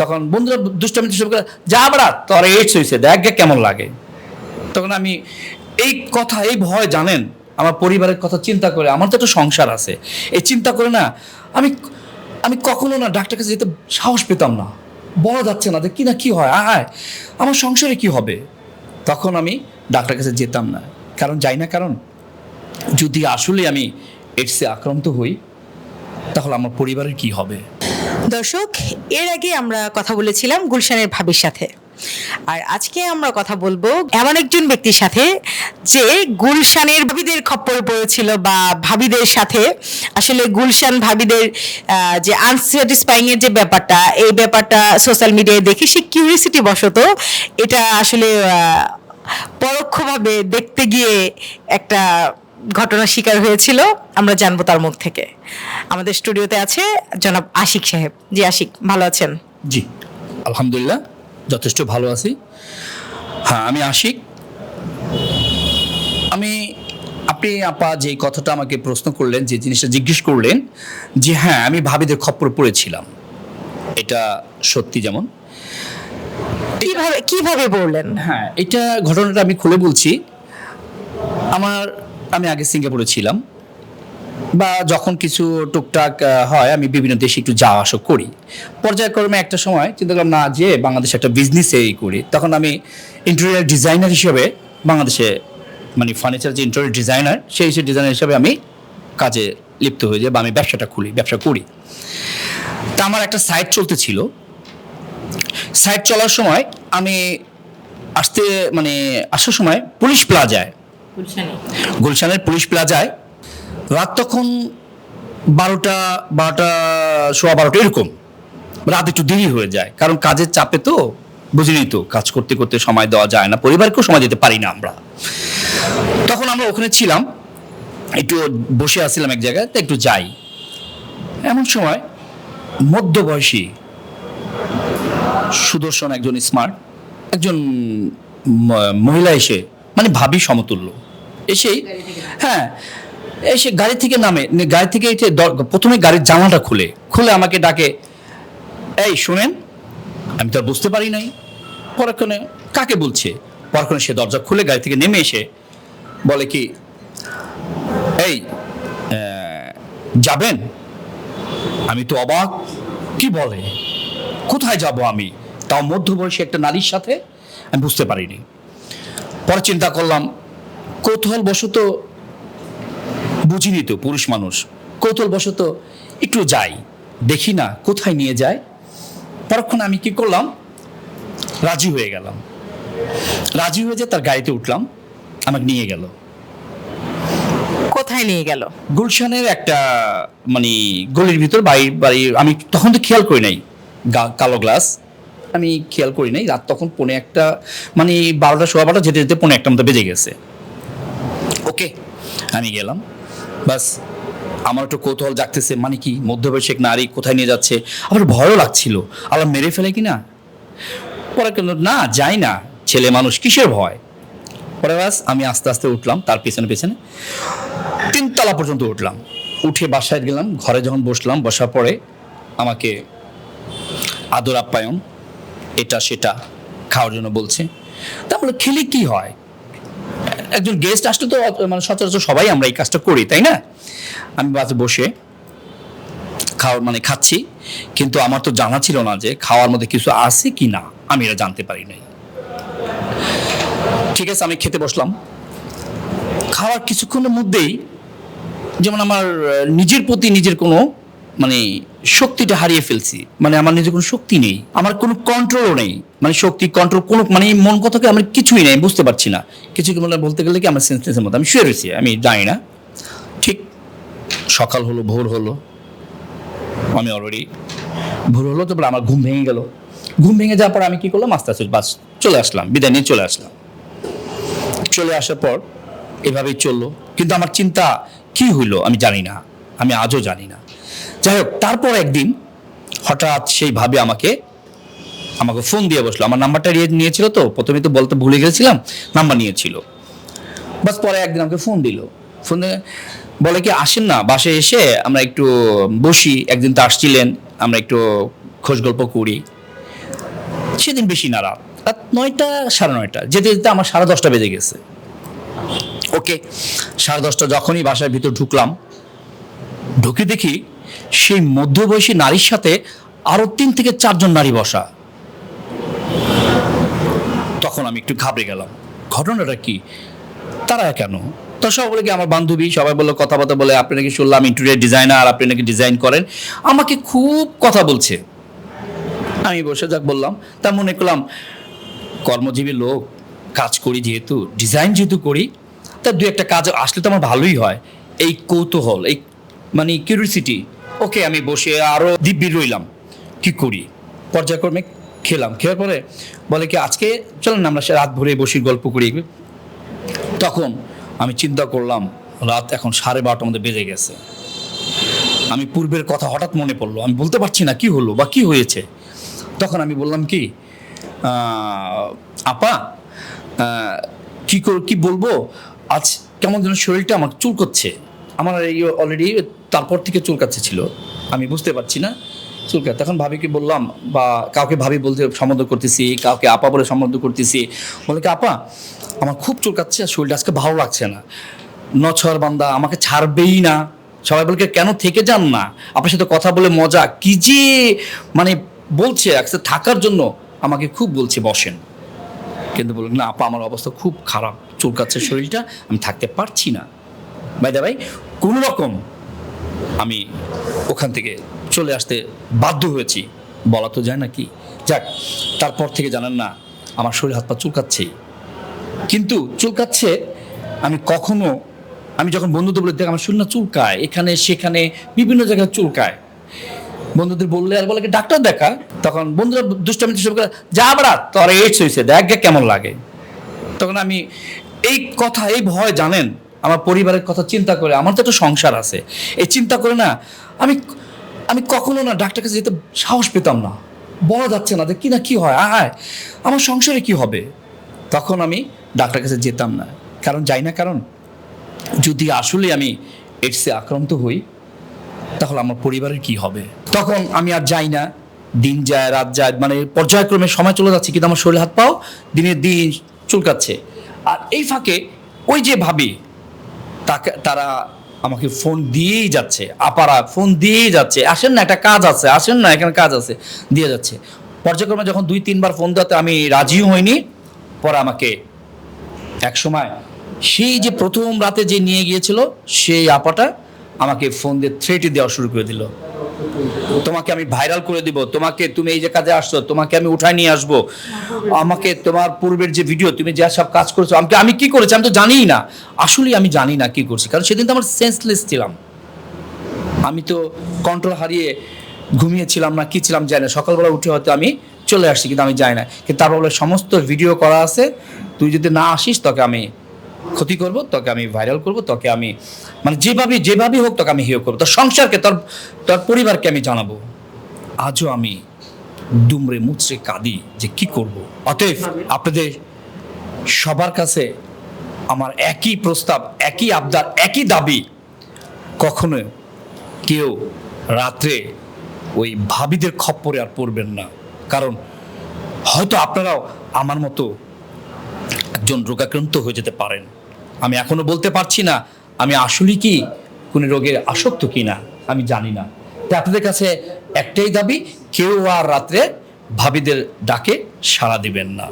তখন বন্ধুরা দুষ্টামি দুষ্টামি করে, যা বাড়া, তোর এইডস হয়েছে দেখ গে কেমন লাগে। তখন আমি এই কথা, এই ভয় জানেন, আমার পরিবারের কথা চিন্তা করে, আমার তো একটা সংসার আছে। এই চিন্তা করে না, আমি আমি কখনো না ডাক্তার কাছে যেতে সাহস পেতাম না। বলা যাচ্ছে না কি না কি হয়, আয় আমার সংসারে কি হবে? তখন আমি ডাক্তার কাছে যেতাম না। কারণ যাই না কারণ, যদি আসলে আমি এইডসে আক্রান্ত হই, তাহলে আমার পরিবারের কি হবে? দর্শক, এর আগে আমরা কথা বলেছিলাম গুলশানের ভাবির সাথে। আর আজকে আমরা কথা বলব এমন একজন ব্যক্তির সাথে যে গুলশানের ভাবিদের খপ্পরে পড়েছিল বা ভাবিদের সাথে। আসলে গুলশান ভাবিদের যে আনস্যাটিসফাইং এর যে ব্যাপারটা, এই ব্যাপারটা সোশ্যাল মিডিয়ায় দেখে সে কিউরিসিটি বশত এটা আসলে পরোক্ষভাবে দেখতে গিয়ে একটা ঘটনার শিকার হয়েছিল আমরা জানব তার মুখ থেকে। আমাদের স্টুডিওতে আছে জনাব আশিক সাহেব। জি আশিক ভালো আছেন? জি আলহামদুলিল্লাহ যথেষ্ট ভালো আছি। হ্যাঁ আমি আশিক। আমি আপনি আপা যে কথাটা আমাকে প্রশ্ন করলেন যে জিনিসটা জিজ্ঞেস করলেন যে হ্যাঁ আমি ভাবিদের খপ্পর পড়েছিলাম। এটা সত্যি যেমন। কীভাবে কীভাবে বললেন? হ্যাঁ এটা ঘটনাটা আমি খুলে বলছি। আমার আমি আগে সিঙ্গাপুরে ছিলাম, বা যখন কিছু টুকটাক হয়, আমি বিভিন্ন দেশে একটু যাওয়া আসা করি। পর্যায়ক্রমে একটা সময় চিন্তা করলাম, না, যে বাংলাদেশে একটা বিজনেসে এই করি। তখন আমি ইন্টেরিয়ার ডিজাইনার হিসেবে বাংলাদেশে মানে ফার্নিচার যে ইন্টেরিয়ার ডিজাইনার সেই হিসেবে ডিজাইনার হিসেবে আমি কাজে লিপ্ত হয়ে যাই বা আমি ব্যবসাটা খুলি, ব্যবসা করি। তা আমার একটা সাইট চলতেছিল সাইট চলার সময় আমি আসতে মানে আসার সময় পুলিশ প্লাজায় গুলশানের পুলিশ প্লাজায় রাত তখন বারোটা বারোটা, সোয়া বারোটা এরকম। রাত একটু দেরি হয়ে যায়, কারণ কাজের চাপে তো বুঝিনি তো, কাজ করতে করতে সময় দেওয়া যায় না, পরিবারকেও সময় দিতে পারি না আমরা। তখন আমরা ওখানে ছিলাম, একটু বসে আসছিলাম এক জায়গায়, তো একটু যাই। এমন সময় মধ্যবয়সী সুদর্শন একজন স্মার্ট একজন মহিলা এসে মানে ভাবি সমতুল্য। এসেই হ্যাঁ এসে গাড়ি থেকে নামে। গাড়ি থেকে এসে প্রথমে গাড়ির জানালাটা খুলে। খুলে আমাকে ডাকে এই শোনেন আমি তো আর বুঝতে পারি নাই। পরক্ষণে কাকে বলছে? পরক্ষণে সে দরজা খুলে গাড়ি থেকে নেমে এসে বলে কি এই যাবেন? আমি তো অবাক। কি বলে? কোথায় যাব আমি? তাও মধ্যবয়সী একটা নারীর সাথে? আমি বুঝতে পারিনি। পরে চিন্তা করলাম কৌতূহল বশত বুঝিনি তো পুরুষ মানুষ। কৌতূহল বশত একটু যাই দেখি না কোথায় নিয়ে যায়। পরক্ষণে আমি কি করলাম? রাজি হয়ে গেলাম। রাজি হয়ে যে তার গাড়িতে উঠলাম আমাকে নিয়ে গেল। কোথায় নিয়ে গেল? গুলশানের একটা মানে গলির ভিতর বাড়ি বাড়ি আমি তখন তো খেয়াল করি নাই। কালো গ্লাস। আমি খেয়াল করি নাই রাত তখন পৌনে একটা মানে বারোটা সোয়া বারোটা যেতে যেতে পৌনে একটা মতো বেজে গেছে। ওকে। আমি গেলাম। বাস, আমার একটু কৌতূহল জাগতেছে মানে কি মধ্যবয়সী নারী কোথায় নিয়ে যাচ্ছে? আবার ভয়ও লাগছিল। আবার মেরে ফেলে কি না পরে কিন্তু না, যাই না। ছেলে মানুষ, কিসের ভয়? পরে বাস, আমি আস্তে আস্তে উঠলাম, তার পেছনে পেছনে। তিনতলা পর্যন্ত উঠলাম। উঠে বাসায় গেলাম, ঘরে যখন বসলাম, বসার পরে আমাকে আদর আপ্যায়ন, এটা সেটা খাওয়ার জন্য বলছে। তারপরে খেলে কি হয়? একজন গেস্ট আসলে তো মানে সচরাচর সবাই আমরা এই কাজটা করি, তাই না? আমি বাসে বসে খাওয়ার মানে খাচ্ছি, কিন্তু আমার তো জানা ছিল না যে খাওয়ার মধ্যে কিছু আছে কি না আমি এটা জানতে পারি নাই। ঠিক আছে, আমি খেতে বসলাম। খাওয়ার কিছুক্ষণের মধ্যেই যেমন আমার নিজের প্রতি নিজের কোনো মানে শক্তিটা হারিয়ে ফেলছি। মানে আমার নিজের কোনো শক্তি নেই। আমার কোনো কন্ট্রোলও নেই। মানে শক্তি কন্ট্রোল কোনো মানে মন কথাকে আমার কিছুই নেই বুঝতে পারছি না। কিছু মানে বলতে গেলে কি আমার সেন্সেসের মধ্যে আমি শুয়ে রয়েছি, আমি জানি না। ঠিক সকাল হলো, ভোর হলো। আমি অলরেডি ভোর হলো, তারপরে আমার ঘুম ভেঙে গেল। ঘুম ভেঙে যাওয়ার পর আমি কি করলাম? আস্তে আস্তে বাস চলে আসলাম, বিদায় নিয়ে চলে আসলাম। চলে আসার পর এভাবেই চলল। কিন্তু আমার চিন্তা কি হইল আমি জানি না। আমি আজও জানি না। যাই হোক, তারপর একদিন হঠাৎ সেইভাবে আমাকে আমাকে ফোন দিয়ে বসল। আমার নাম্বারটা নিয়ে, নিয়েছিল তো প্রথমে তো বলতে ভুলে গেছিলাম নাম্বার নিয়েছিল। বাস পরে একদিন আমাকে ফোন দিল। ফোন বলে কি, আসেন না, বাসে এসে আমরা একটু বসি, একদিন তো আসছিলেন, আমরা একটু খোঁজ গল্প করি। সেদিন বেশি না রাত রাত নয়টা, সাড়ে নয়টা, যেতে যেতে আমার সাড়ে দশটা বেজে গেছে। ওকে, সাড়ে দশটা যখনই বাসার ভিতর ঢুকলাম ঢুকে দেখি সেই মধ্যবয়সী নারীর সাথে আরও তিন থেকে চারজন নারী বসা। তখন আমি একটু ঘাবড়ে গেলাম। ঘটনাটা কি? তারা কেন? তো সব বলে কি, আমার বান্ধবী। সবাই বলল, কথাবার্তা বলে, আপনি নাকি শুনলাম ইন্টেরিয়ার ডিজাইনার আপনি নাকি ডিজাইন করেন। আমাকে খুব কথা বলছে। আমি বসে যাক বললাম, তা মনে করলাম, কর্মজীবী লোক, কাজ করি যেহেতু ডিজাইন যেহেতু করি, তা দু একটা কাজ আসলে তো আমার ভালোই হয়। এই কৌতূহল, এই মানে কিউরিসিটি ওকে আমি বসে আরও দিব্যি রইলাম। কি করি? পর্যায়ক্রমে খেলাম। খেয়ার পরে বলে কি, আজকে চলেন না, আমরা সে রাত ভরে বসি গল্প করি। তখন আমি চিন্তা করলাম, রাত এখন সাড়ে বারোটার মধ্যে বেজে গেছে। আমি পূর্বের কথা হঠাৎ মনে পড়ল। আমি বলতে পারছি না কি হলো বা কি হয়েছে। তখন আমি বললাম কি আপা কি কর- কি বলব? আজ কেমন যেন শরীরটা আমার চুল করছে আমার এই অলরেডি তারপর থেকে চুলকাচ্ছে ছিল। আমি বুঝতে পারছি না চুলকা তখন ভাবিকে বললাম, বা কাউকে ভাবি বলতে সম্বোধন করতেছি, কাউকে আপা বলে সম্বোধন করতেছি। বলে কি, আপা, আমার খুব চুলকাচ্ছে আর শরীরটা আজকে ভালো লাগছে না। নছর বান্দা, আমাকে ছাড়বেই না। সবাই বলকে কেন থেকে যান না? আপনার সাথে কথা বলে মজা। কি যে মানে বলছে একসাথে থাকার জন্য আমাকে খুব বলছে, বসেন। কিন্তু বললেন না, আপা, আমার অবস্থা খুব খারাপ। চুলকাচ্ছে শরীরটা, আমি থাকতে পারছি না। ভাই দা ভাই কোনো রকম আমি ওখান থেকে চলে আসতে বাধ্য হয়েছি। বলা তো যায় না কি? যাক, তারপর থেকে জানেন না, আমার শরীর হাত পা চুলকাচ্ছেই কিন্তু চুলকাচ্ছে, আমি কখনো, আমি যখন বন্ধুদের বলে দেখ, আমার শরীর না চুলকায়, এখানে, সেখানে, বিভিন্ন জায়গায় চুলকায়। বন্ধুদের বললে আর বলে ডাক্তার দেখা? তখন বন্ধুরা দুষ্টামি দুষ্টামি যা বাড়া, তোর এইডস হয়েছে দেখ কেমন লাগে। তখন আমি এই কথা, এই ভয় জানেন আমার পরিবারের কথা চিন্তা করে, আমার তো একটা সংসার আছে। এই চিন্তা করে না, আমি আমি কখনো না ডাক্তার কাছে যেতে সাহস পেতাম না। বলা যাচ্ছে না যে কি না কি হয়, আয় আমার সংসারে কি হবে? তখন আমি ডাক্তার কাছে যেতাম না। কারণ, যাই না কারণ, যদি আসলে আমি এডসে আক্রান্ত হই, তাহলে আমার পরিবারের কি হবে? তখন আমি আর যাই না। দিন যায়, রাত যায় মানে পর্যায়ক্রমে সময় চলে যাচ্ছে, কিন্তু আমার শরীর হাত পাও দিনের দিন চুলকাচ্ছে। আর এই ফাঁকে ওই যে ভাবি তাকে, তারা আমাকে ফোন দিয়েই যাচ্ছে, আপারা ফোন দিয়েই যাচ্ছে, আসেন না, একটা কাজ আছে, আসেন না, এখানে কাজ আছে, দিয়ে যাচ্ছে। পর্যায়ক্রমে যখন দুই, তিনবার ফোন দেওয়াতে আমি রাজিও হইনি, পরে আমাকে এক সময় সেই যে প্রথম রাতে যে নিয়ে গিয়েছিল, সেই আপাটা আমাকে ফোন দিয়ে থ্রেটি দেওয়া শুরু করে দিল। তোমাকে আমি ভাইরাল করে দিব, তোমাকে তুমি এই যে কাজে আসছো, তোমাকে আমি উঠায় নিয়ে আসব। আমাকে তোমার পূর্বের যে ভিডিও তুমি যা সব কাজ করেছ আমাকে আমি কি করেছি? আমি তো জানিই না। আসলেই আমি জানি না কি করছি, কারণ সেদিন তো আমার সেন্সলেস ছিলাম। আমি তো কন্ট্রোল হারিয়ে ঘুমিয়েছিলাম না, কি ছিলাম জানি না। সকালবেলা উঠে হয়তো আমি চলে আসছি, কিন্তু আমি যাই না। কিন্তু তারপর বলে, সমস্ত ভিডিও করা আছে, তুই যদি না আসিস, তোকে আমি ক্ষতি করব, তোকে আমি ভাইরাল করব, তোকে আমি মানে যেভাবে যেভাবে হোক তোকে আমি হেয় করব। তোর সংসারকে, তোর তোর পরিবারকে আমি জানাব। আজও আমি দুমড়ে মুচড়ে কাঁদি যে কি করব। অতএব আপনাদের সবার কাছে আমার একই প্রস্তাব, একই আবদার, একই দাবি, কখনো কেউ রাত্রে ওই ভাবিদের খপ্পরে আর পড়বেন না। কারণ হয়তো আপনারাও আমার মতো একজন রোগাক্রান্ত হয়ে যেতে পারেন। আমি এখনও বলতে পারছি না, আমি আসলে কি, কোনো রোগের আসক্ত কি না, আমি জানি না। তাই আপনাদের কাছে একটাই দাবি, কেউ আর রাত্রে ভাবিদের ডাকে সাড়া দিবেন না।